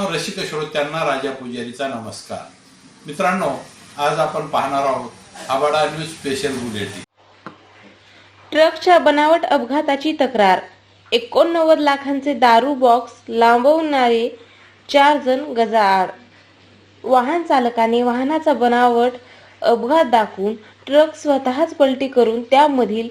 रसिक श्रोत्यांना राजा पुजारीचा नमस्कार. मित्रांनो आज आपण पाहणार आहोत आबाडा न्यूज स्पेशल बुलेटिन. ट्रकच्या बनावट अपघाताची तक्रार. एकोणनव्वद लाखांचे दारू बॉक्स लांबवणारे चार जण गजाआड. वाहन चालकाने वाहनाचा बनावट अपघात दाखवून ट्रक स्वतःच पलटी करून त्यामधील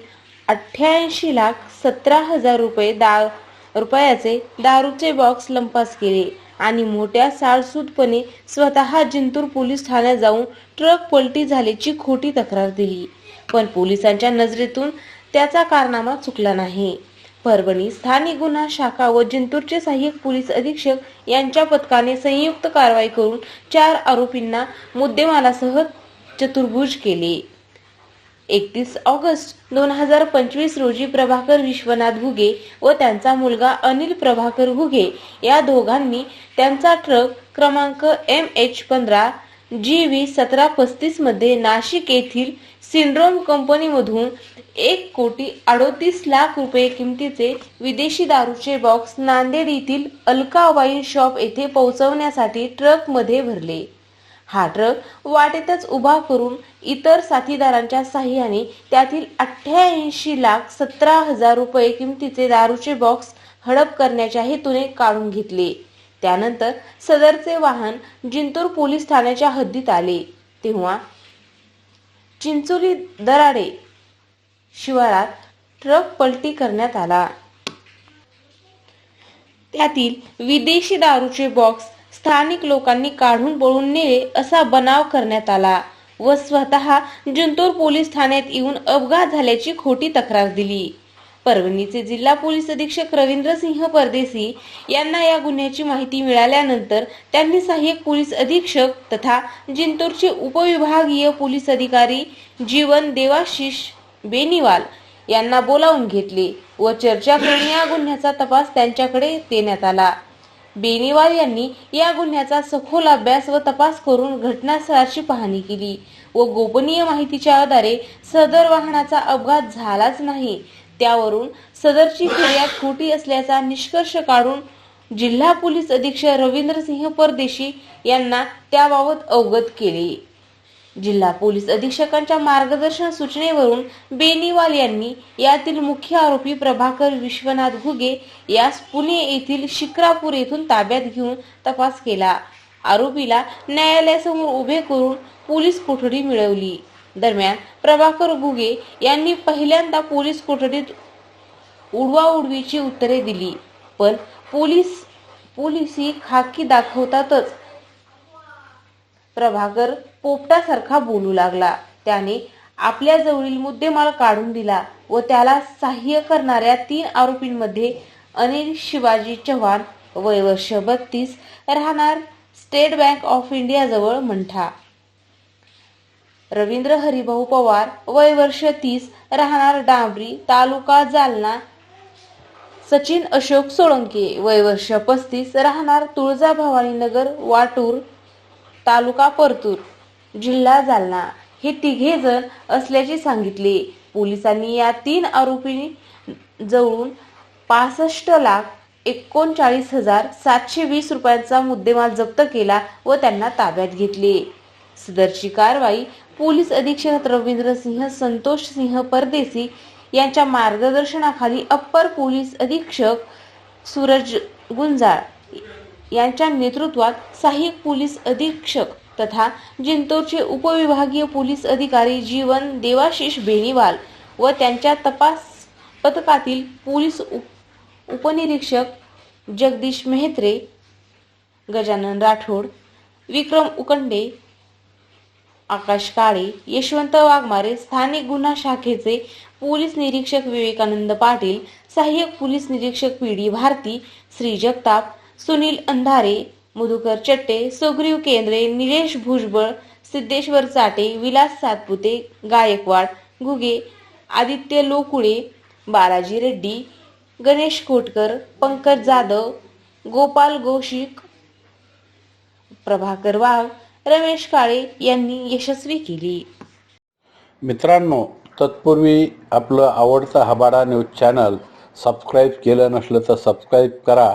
अठ्ठ्याऐंशी लाख सतरा हजार रुपये दा रुपयाचे दारूचे बॉक्स लंपास केले. आणि मोठ्या साळसूदपणे स्वतः जिंतूर पोलीस ठाण्यात जाऊन ट्रक पलटी झाल्याची खोटी तक्रार दिली. पण पोलिसांच्या नजरेतून त्याचा कारनामा चुकला नाही. परभणी स्थानिक गुन्हा शाखा व जिंतूरचे सहाय्यक पोलीस अधीक्षक यांच्या पथकाने संयुक्त कारवाई करून चार आरोपींना मुद्देमालासह चतुर्भुज केले. एकतीस ऑगस्ट दोन हजार पंचवीस रोजी प्रभाकर विश्वनाथ घुगे व त्यांचा मुलगा अनिल प्रभाकर घुगे या दोघांनी त्यांचा ट्रक क्रमांक एम एच पंधरा जी व्ही सतरा पस्तीसमध्ये नाशिक येथील सिंड्रोम कंपनीमधून एक कोटी अडोतीस लाख रुपये किमतीचे विदेशी दारूचे बॉक्स नांदेड येथील अलका वाईन शॉप येथे पोहोचवण्यासाठी ट्रकमध्ये भरले. हा ट्रक वाटेतच उभा करून इतर साथीदारांच्या साह्याने त्यातील अठ्ठ्याऐंशी लाख सतरा हजार रुपये किमतीचे दारूचे बॉक्स हडप करण्याच्या हेतूने काढून घेतले. त्यानंतर सदरचे वाहन जिंतूर पोलीस ठाण्याच्या हद्दीत आले. तेव्हा चिंचोली दराडे शिवारात ट्रक पलटी करण्यात आला. त्यातील विदेशी दारूचे बॉक्स स्थानिक लोकांनी काढून पळून नेले असा बनाव करण्यात आला व स्वतः जिंतूर पोलीस ठाण्यात येऊन अपघात झाल्याची खोटी तक्रार दिली. परभणीचे जिल्हा पोलीस अधीक्षक रवींद्र सिंह परदेशी यांना या गुन्ह्याची माहिती मिळाल्यानंतर त्यांनी सहाय्यक पोलीस अधीक्षक तथा जिंतूरचे उपविभागीय पोलीस अधिकारी जीवन देवाशिष बेनीवाल यांना बोलावून घेतले व चर्चा करून या गुन्ह्याचा तपास त्यांच्याकडे देण्यात आला. बेनीवाल यांनी या गुन्ह्याचा सखोल अभ्यास व तपास करून घटनास्थळाची पाहणी केली व गोपनीय माहितीच्या आधारे सदर वाहनाचा अपघात झालाच नाही. त्यावरून सदरची फिर्याद खोटी असल्याचा निष्कर्ष काढून जिल्हा पोलीस अधीक्षक रवींद्र सिंह परदेशी यांना त्याबाबत अवगत केले. जिल्हा पोलीस अधीक्षकांच्या मार्गदर्शन सूचनेवरून बेनीवाल यांनी यातील मुख्य आरोपी प्रभाकर विश्वनाथ घुगे यास पुणे येथील शिक्रापूर येथून ताब्यात घेऊन तपास केला. आरोपीला न्यायालयासमोर उभे करून पोलीस कोठडी मिळवली. दरम्यान प्रभाकर घुगे यांनी पहिल्यांदा पोलीस कोठडीत उडवाउडवीची उत्तरे दिली पण पोलीस पोलिसी खाकी दाखवतातच. प्रभाकर पोपटासारखा बोलू लागला. त्याने आपल्या जवळील मुद्देमाल काढून दिला व त्याला सहाय्य करणाऱ्या तीन आरोपींमध्ये अनिल शिवाजी चव्हाण वय वर्ष बत्तीस राहणार स्टेट बँक ऑफ इंडिया जवळ मंठा. रवींद्र हरिभाऊ पवार वय वर्ष तीस राहणार डांबरी तालुका जालना. सचिन अशोक सोळंके वय वर्ष पस्तीस राहणार तुळजाभवानीनगर वाटूर तालुका परतूर जिल्हा जालना हे तिघे जण असल्याचे सांगितले. पोलिसांनी या तीन आरोपी जवळून पासष्ट लाख एकोणचाळीस हजार सातशे वीस रुपयांचा मुद्देमाल जप्त केला व त्यांना ताब्यात घेतले. सदरची कारवाई पोलीस अधीक्षक रवींद्र सिंह संतोष सिंह परदेसी यांच्या मार्गदर्शनाखाली अप्पर पोलीस अधीक्षक सूरज गुंजाळ यांच्या नेतृत्वात सहाय्यक पोलीस अधीक्षक तथा जिंतूरचे उपविभागीय पोलीस अधिकारी जीवन देवाशिष बेनीवाल व त्यांच्या तपास पथकातील पोलीस उप उपनिरीक्षक जगदीश मेहत्रे गजानन राठोड विक्रम उकंडे आकाश काळे यशवंत वाघमारे स्थानिक गुन्हा शाखेचे पोलीस निरीक्षक विवेकानंद पाटील सहाय्यक पोलीस निरीक्षक पी डी भारती श्री जगताप सुनील अंधारे मधुकर चट्टे सुग्रीव केंद्रे निलेश भुजबळ सिद्धेश्वर चाटे विलास सातपुते गायकवाड घुगे आदित्य लोकुळे बालाजी रेड्डी गणेश कोटकर पंकज जाधव गोपाल गोशिक प्रभाकर वाघ रमेश काळे यांनी यशस्वी केली. मित्रांनो तत्पूर्वी आपलं आवडतं हबाडा न्यूज चॅनल सबस्क्राईब केलं नसलं तर सबस्क्राईब करा.